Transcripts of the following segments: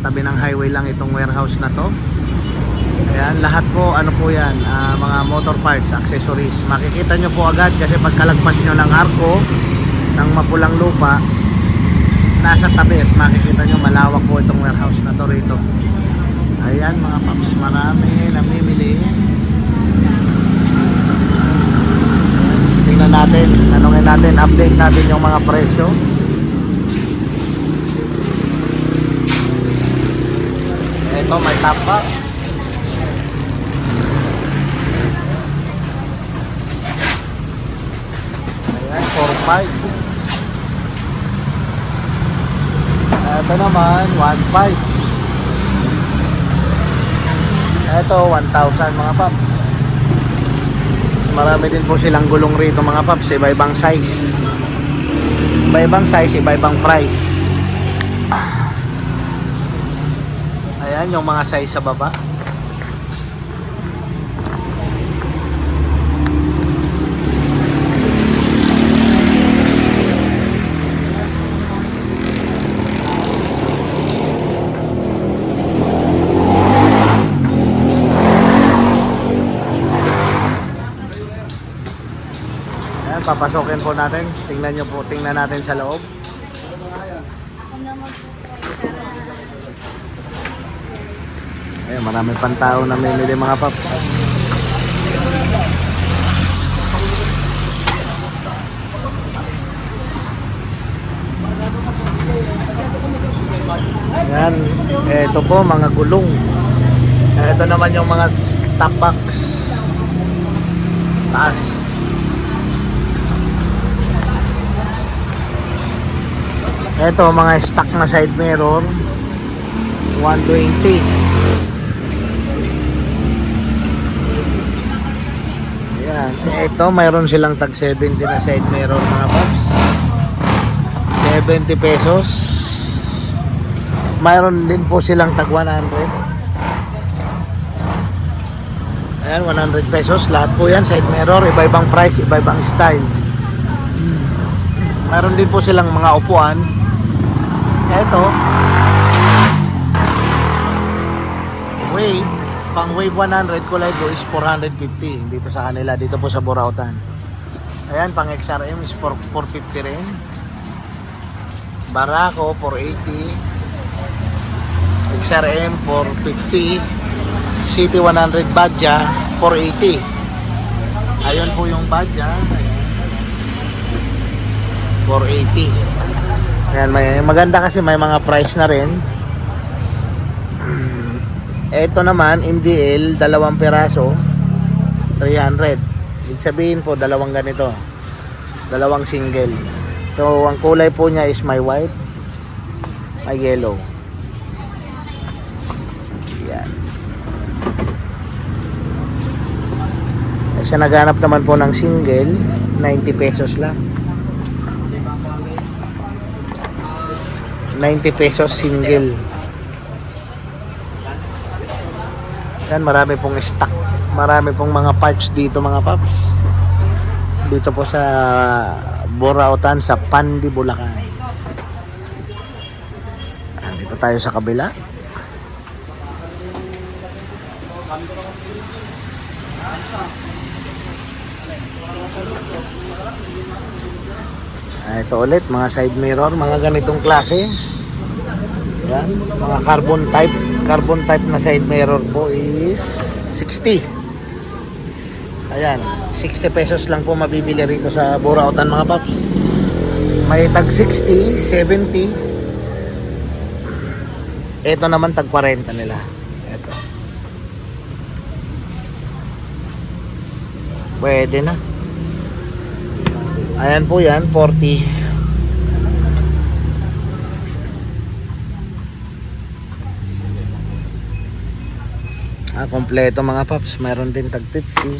tabi ng highway lang itong warehouse na to. Ayan lahat po ano po yan ah, mga motor parts accessories. Makikita nyo po agad kasi pagkalagpas nyo ng arko ng Mapulang Lupa nasa tabi at makikita nyo malawak po itong warehouse na to rito. Ayan mga paps marami namimili. Tingnan natin tanongin natin update natin yung mga presyo ito may top box ayan 4.5 ito naman 1.5 ito 1,000 mga paps. Marami din po silang gulong rito mga paps. Iba-ibang size. Iba-ibang size iba-ibang price ayan yung mga size sa baba. Ayan papasokin po natin. Tingnan nyo po tingnan natin sa loob ayan marami pang tao na mimili mga paps Yan, ito po mga gulong. Ito naman yung mga top box. Taas. Ito mga stock na side mirror 120. Yan, ito mayroon silang tag 70 na side mirror mga paps. 70 pesos. Mayroon din po silang tag 100. Ayan, 100 pesos. Lahat po yan, side mirror. Iba-ibang price, iba-ibang style. Mayroon din po silang mga upuan. Ito. Wave. Pang wave 100 kulay blue is 450 dito sa kanila. Dito po sa Burautan. Ayan, pang XRM is 4, 450 rin. Barako 480. XRM 450 City 100 Badja 480 ayun po yung Badja ayan. 480 ayan, may, maganda kasi may mga price na rin eto naman MDL dalawang peraso 300 ibig sabihin po dalawang ganito dalawang single so ang kulay po niya is may white may yellow yan. Eh, sa naghanap naman po ng single, 90 pesos lang. 90 pesos single. Yan, marami pong stock. Marami pong mga parts dito mga paps. Dito po sa Borautan sa Pandi, Bulacan. Dito tayo sa kabila. Ah, ito ulit, mga side mirror, mga ganitong klase. Yan, mga carbon type. Carbon type na side mirror po is 60. Ayan, 60 pesos lang po mabibili rito sa Burautan mga paps. May tag 60, 70. Ito naman tag 40 nila. Ito. Pwede na. Ayan po yan, 40. Ah, kompleto mga paps. Meron din tag 50.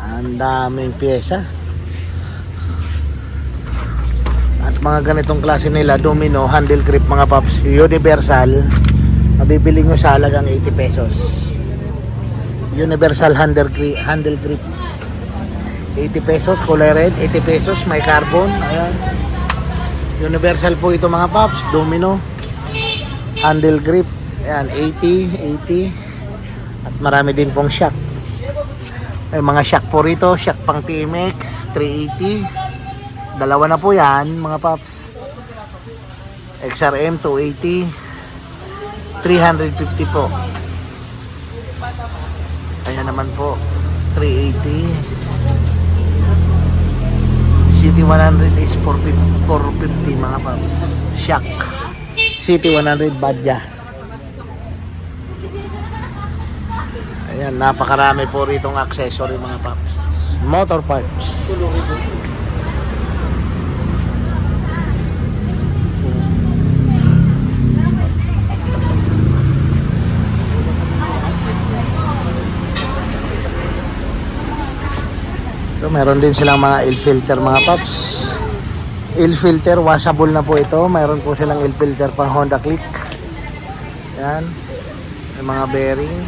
Ang daming pyesa. At mga ganitong klase nila, domino, handle grip mga paps, universal, mabibili nyo sa halagang 80 pesos. universal handle grip, handle grip. 80 pesos, kulay red, 80 pesos, may carbon. Ayan. Universal po ito mga paps, domino. Handle grip. Ayan, 80, 80. At marami din pong shock. May mga shock po rito, shock pang TMX, 380. Dalawa na po yan, mga paps. XRM 280 350 po ayan naman po 380 City 100 is 450, 450 mga paps. Shock. City 100 Badya. Ayan napakarami po ritong accessory mga paps. Motor parts meron din silang mga air filter mga paps. Air filter, washable na po ito. Meron po silang air filter pang Honda Click. Yan. May mga bearing.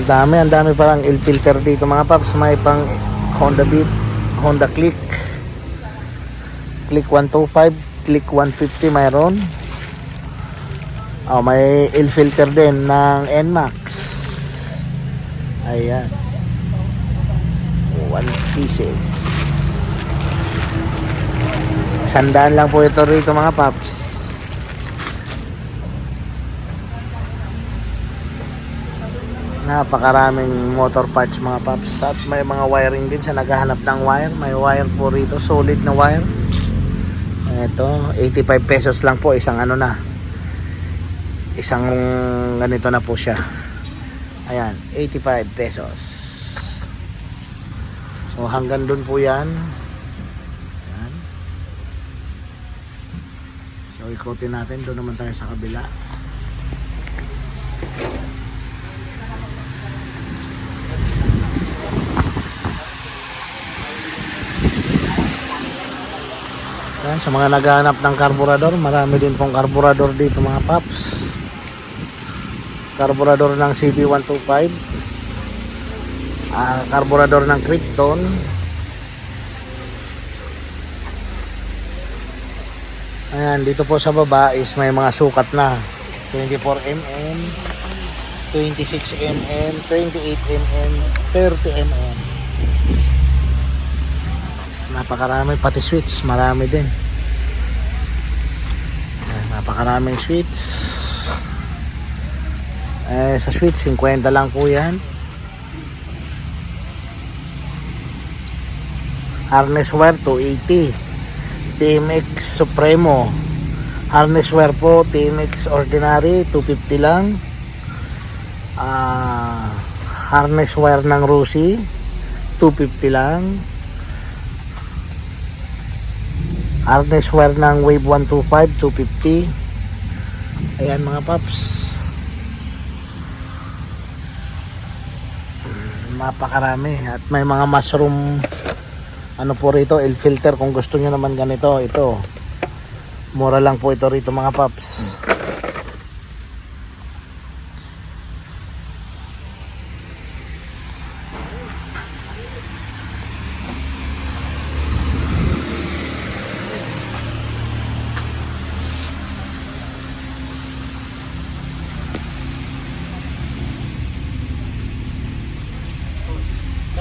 Ang dami, ang dami parang air filter dito mga paps. May pang Honda Beat, Honda Click. Click 125, Click 150 mayroon. Oh, may air filter din ng NMAX. Ayan. One pieces. Sandaan lang po ito rito mga paps. Napakaraming motor parts mga paps. At may mga wiring din sa naghahanap ng wire. May wire po rito. Solid na wire. Ito, 85 pesos lang po. Isang ano na. Isang ganito na po siya. Ayan, 85 pesos. So hanggang doon po yan. Ayan. So ikotin natin. Doon naman tayo sa kabila. Ayan, sa mga naghahanap ng karburador, marami din pong karburador dito mga paps karburador ng CB125 ah karburador ng Krypton. Ayan dito po sa baba is may mga sukat na. 24mm 26mm 28mm 30mm napakarami pati switch marami din. Ayan, napakaraming switch eh, sa switch, 50 lang po yan. Harness wire, 280. TMX Supremo. Harness wire po, TMX Ordinary, 250 lang. Ah, harness wire ng Rusi, 250 lang. Harness wire ng Wave 125, 250. Ayan mga paps. Napakarami. At may mga mushroom ano po rito air filter. Kung gusto nyo naman ganito ito. Mura lang po ito rito mga paps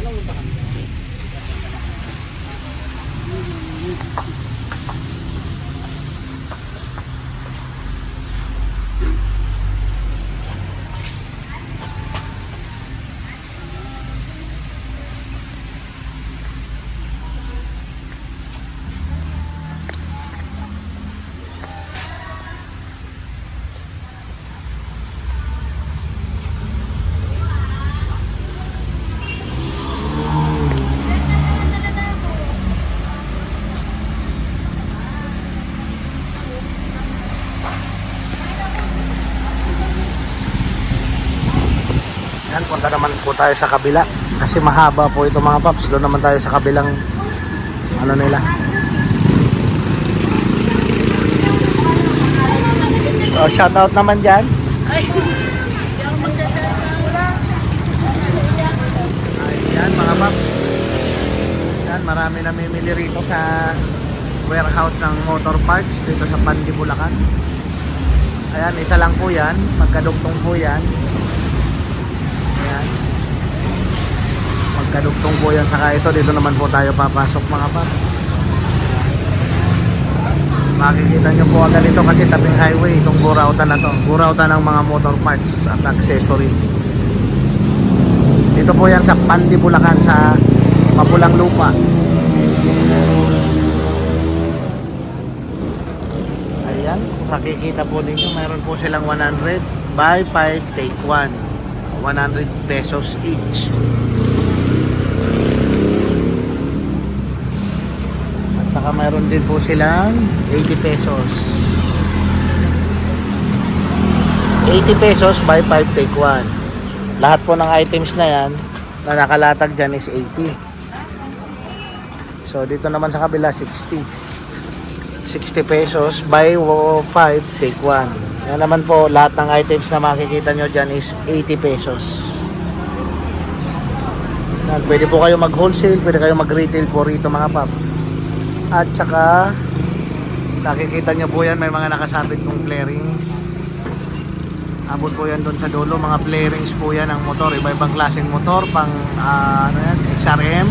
Yan, punta naman po tayo sa kabila. Kasi mahaba po ito mga paps. Doon naman tayo sa kabilang ano nila. So, shout out naman dyan. Ayan mga paps. Ayan, marami namimili rito sa warehouse ng motor parts dito sa Pandi, Bulacan. Ayan, isa lang po yan. Magkadugtong po yan. Ayan. Magkadugtong po yan. Saka ito, dito naman po tayo papasok mga paps. Makikita nyo po agad ito kasi tabing highway itong burautan na to. Burautan ng mga motor parts at accessory. Dito po yan sa Pandi, Bulacan sa Mapulang Lupa. Ayan, makikita po ninyo mayroon po silang 100 buy 5 take 1. 100 pesos each. At saka mayroon din po silang 80 pesos. 80 pesos buy 5 take 1. Lahat po ng items na yan na nakalatag dyan is 80. So dito naman sa kabila 60. 60 pesos buy 5 take 1. Yan naman po lahat ng items na makikita nyo dyan is 80 pesos. Pwede po kayo mag wholesale, pwede kayo mag retail po rito mga paps. At saka nakikita nyo po yan may mga nakasabit kong flarings. Abot po yan doon sa dulo, mga flarings po yan ng motor, iba-ibang klaseng motor, pang ah, ano yan, XRM,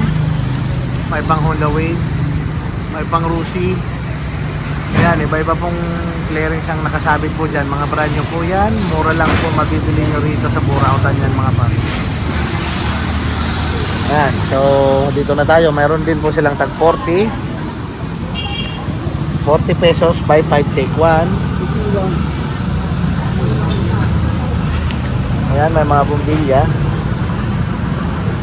may pang Honda Wave, may pang Rusi. Ayan, iba-iba pong flarings ang nakasabit po dyan, mga brand new po yan, mura lang po mabibili nyo rito sa Burautan yan mga pare. Ayan, so dito na tayo, mayroon din po silang tag 40, 40 pesos, buy 5 take 1. Ayan, may mga bumbilya.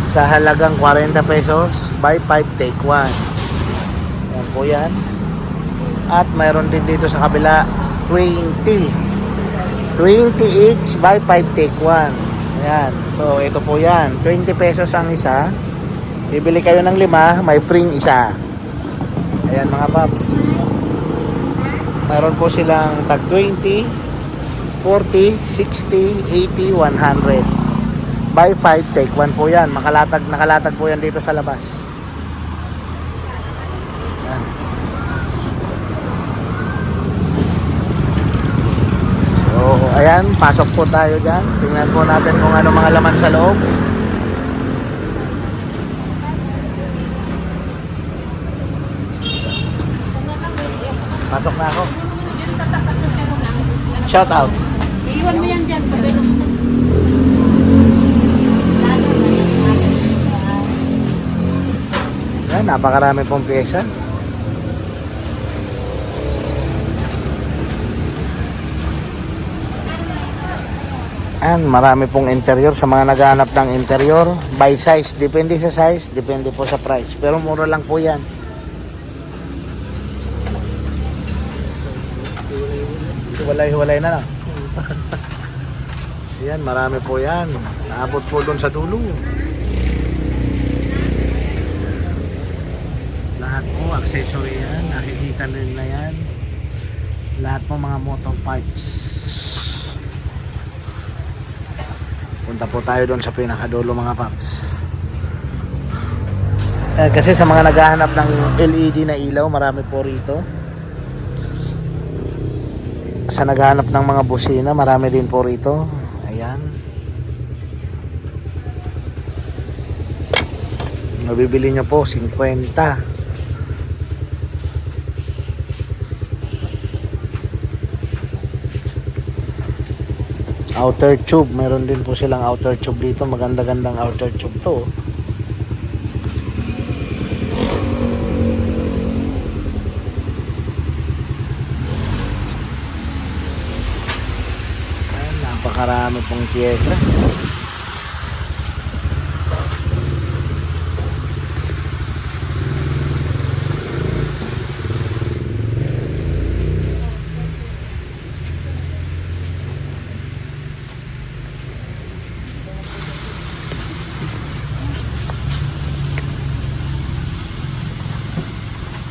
Sa halagang 40 pesos, buy 5 take 1. Ayan po yan. At mayroon din dito sa kabila, 20. 20 each, buy 5 take 1. Ayan. So, ito po yan. 20 pesos ang isa. Bibili kayo ng lima, may pring isa. Ayan mga paps. Mayroon po silang tag 20, 40, 60, 80, 100. Buy 5, take 1 po yan. Makalatag, nakalatag po yan dito sa labas. Yan. So, ayan, pasok po tayo dyan. Tingnan po natin kung ano mga laman sa loob. Pasok na ako. Shout out. Iwan mo yan dyan. Yan, napakarami pong pyesa. Yan, marami pong interior sa mga naghahanap ng interior. By size, depende sa size, depende po sa price. Pero mura lang po yan. Hiwalay-hiwalay na lang. yan, marami po yan. Naabot po doon sa dulo. Lahat po, accessory yan. Nakikita na yan. Lahat po mga motor parts. Punta po tayo doon sa pinakadulo mga paps. Eh, kasi sa mga naghahanap ng LED na ilaw, marami po rito. Sa naghahanap ng mga busina, marami din po rito. Ayan. Mabibili nyo po, 50. outer tube meron din po silang outer tube dito maganda-gandang outer tube to oh. Ayan, napakarami pong pyesa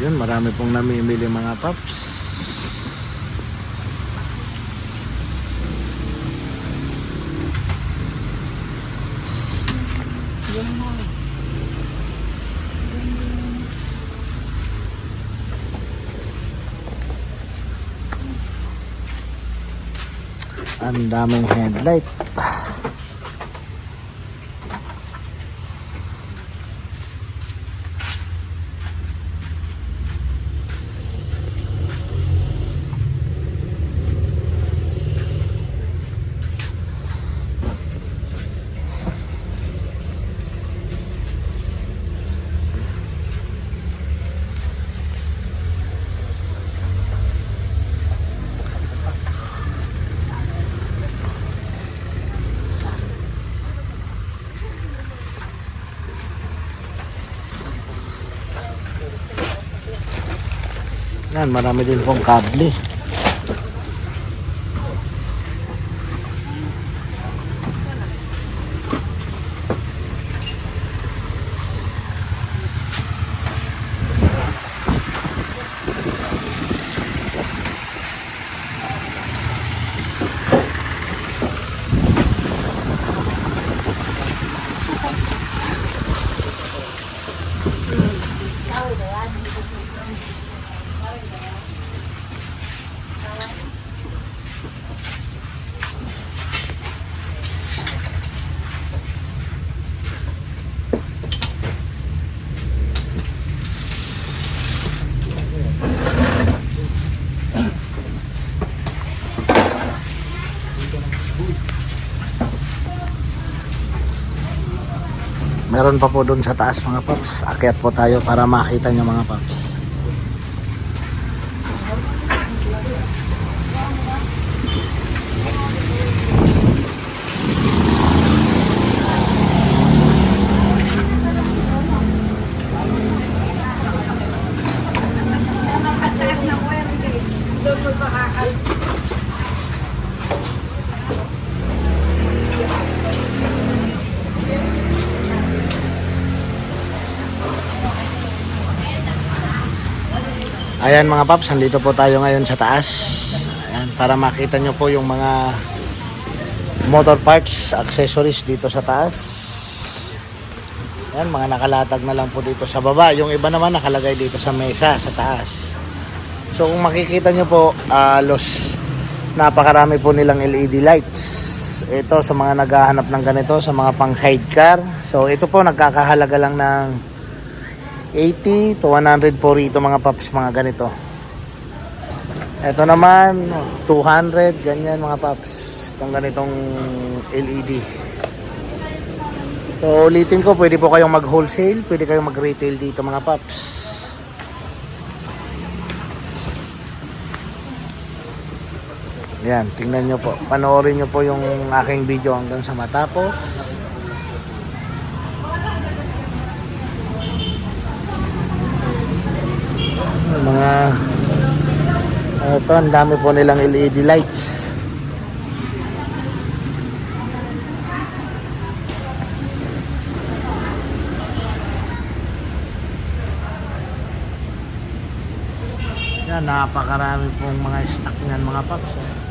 yun marami pong namimili mga paps Ang daming headlight. Yan, marami din pong kable. Meron pa po doon sa taas mga paps. Akyat po tayo para makita nyo mga paps. Ayan mga paps, nandito po tayo ngayon sa taas. Ayan, para makita nyo po yung mga motor parts, accessories dito sa taas. Ayan, mga nakalatag na lang po dito sa baba. Yung iba naman nakalagay dito sa mesa, sa taas. So kung makikita nyo po, ah, los, napakarami po nilang LED lights. Ito sa mga naghahanap ng ganito, sa mga pang sidecar. So ito po nagkakahalaga lang ng 80 to 100 po rito mga paps, mga ganito. Ito naman, 200, ganyan mga paps. Itong ganitong LED. So, ulitin ko, pwede po kayong mag-wholesale, pwede kayong mag-retail dito mga paps. Yan, tingnan nyo po. Panoorin nyo po yung aking video hanggang sa matapos. Mga ito, ang dami po nilang LED lights. Yan, napakarami pong mga stock niyan mga paps. eh.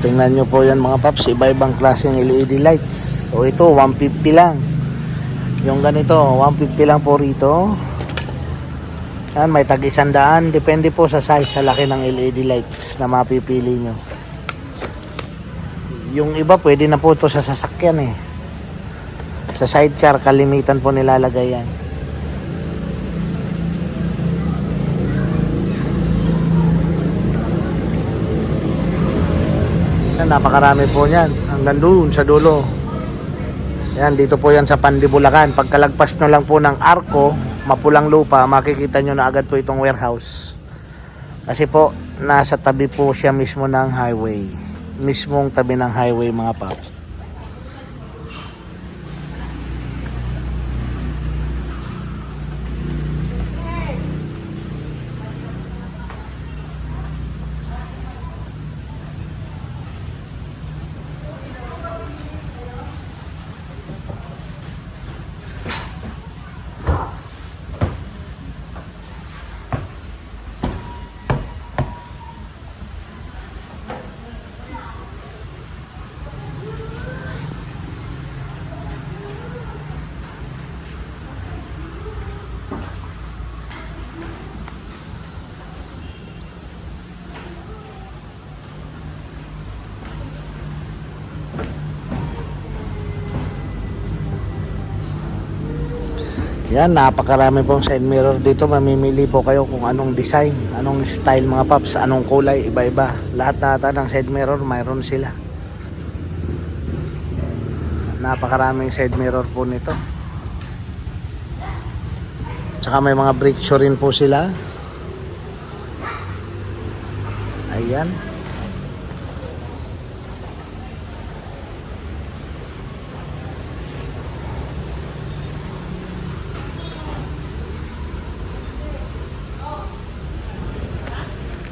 Tingnan nyo po yan mga paps, iba-ibang klaseng LED lights. So ito, 150 lang. Yung ganito, 150 lang po rito. Yan, may tag isandaan. Depende po sa size, sa laki ng LED lights na mapipili nyo. Yung iba, pwede na po ito sa sasakyan eh. Sa sidecar, kalimitan po nilalagay yan. Napakarami po niyan. Hanggang doon sa dulo. Yan, dito po yan sa Pandibulacan. Pagkalagpas nyo lang po ng arko, mapulang lupa, makikita nyo na agad po itong warehouse. Kasi po, nasa tabi po siya mismo ng highway. Mismong tabi ng highway mga paps. Yan, napakarami pong side mirror dito. Mamimili po kayo kung anong design, anong style mga paps, anong kulay, iba-iba. Lahat na ng side mirror, mayroon sila. Napakaraming side mirror po nito. Tsaka may mga brake rin po sila. Ayan.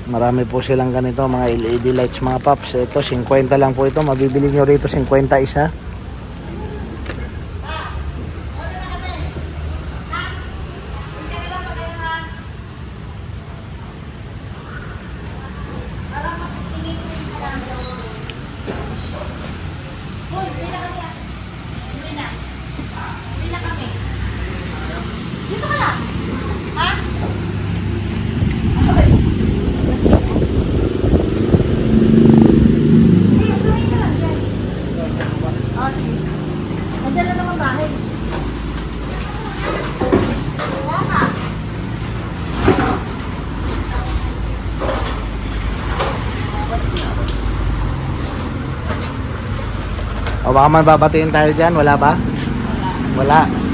Marami po silang ganito, mga LED lights, mga paps. Ito, 50 lang po ito. Mabibili nyo rito, 50 isa. Baka may babatiin tayo dyan, wala ba? Wala.